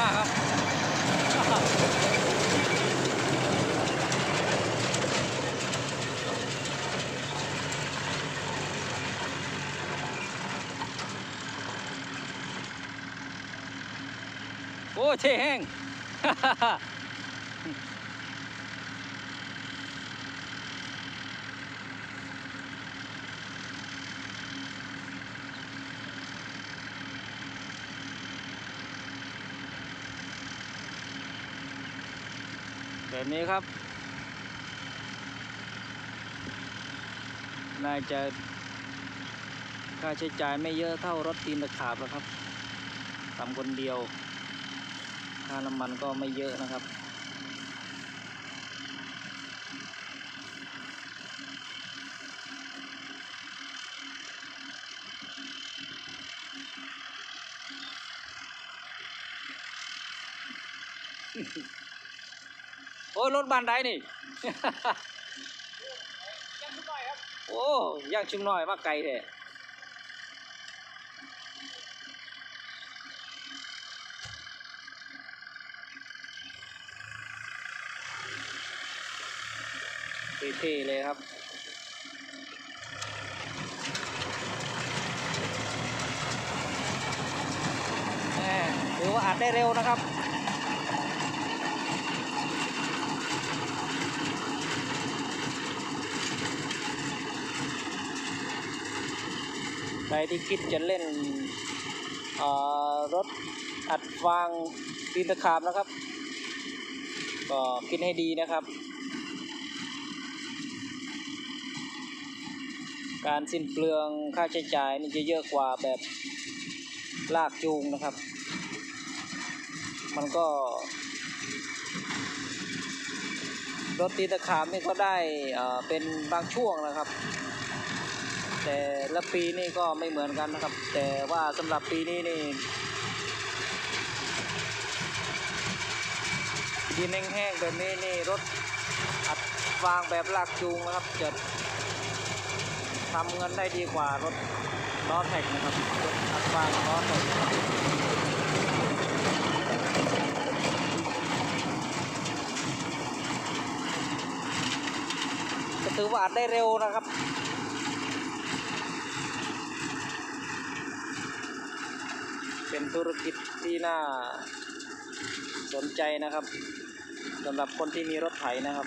มากครับโอ้ แบบนี้ครับ น่าจะค่าใช้จ่ายไม่เยอะเท่ารถตีนตะขาบแล้วครับทำคนเดียว ค่าน้ำมันก็ไม่เยอะนะครับโอ้ยรถบานไดนี่ โอ้ย่างชุมน้อยมาไกลแท้เท่ๆเลยครับแหม่ถือว่าอัดได้เร็วนะครับ ใครที่คิดจะเล่นรถอัดฟางตีนตะขาบนะครับ ก็คิดให้ดีนะครับ การสิ้นเปลืองค่าใช้จ่ายนี่จะเยอะกว่าแบบลากจูงนะครับ มันก็รถตีตะขาบนี่ก็ได้เป็นบางช่วงนะครับ แต่ละปีนี่ก็ไม่เหมือนกันนะครับ แต่ว่าสำหรับปีนี้นี่ดินแห้งๆแบบนี้นี่รถอัดฟางแบบลากจูงนะครับจะทำเงินได้ดีกว่ารถล้อแท็กนะครับรถอัดฟางล้อแท็กก็ถือว่าอัดได้เร็วนะครับ เป็นธุรกิจที่น่าสนใจนะครับสำหรับคนที่มีรถไถนะครับ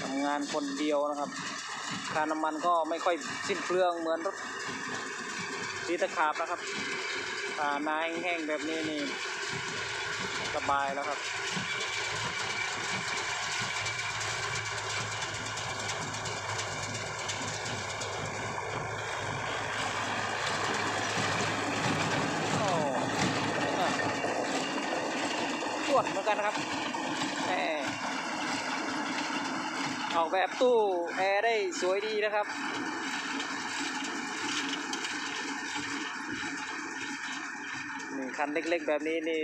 ทำงานคนเดียวนะครับ ค่าน้ำมันก็ไม่ค่อยสิ้นเปลืองเหมือนรถตีตะขาบนะครับอ่านาแห้งๆแบบนี้นี่ สบายแล้วครับโอ้อะตรวจเหมือนกันนะครับแหมออกแบบตู้แอร์ได้สวยดีนะครับนี่คันเล็กๆแบบนี้นี่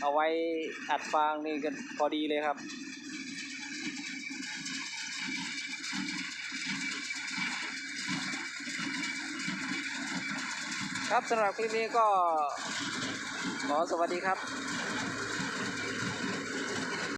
เอาไว้อัดฟางนี่กันพอดีเลยครับ ครับสำหรับคลิปนี้ก็ขอสวัสดีครับ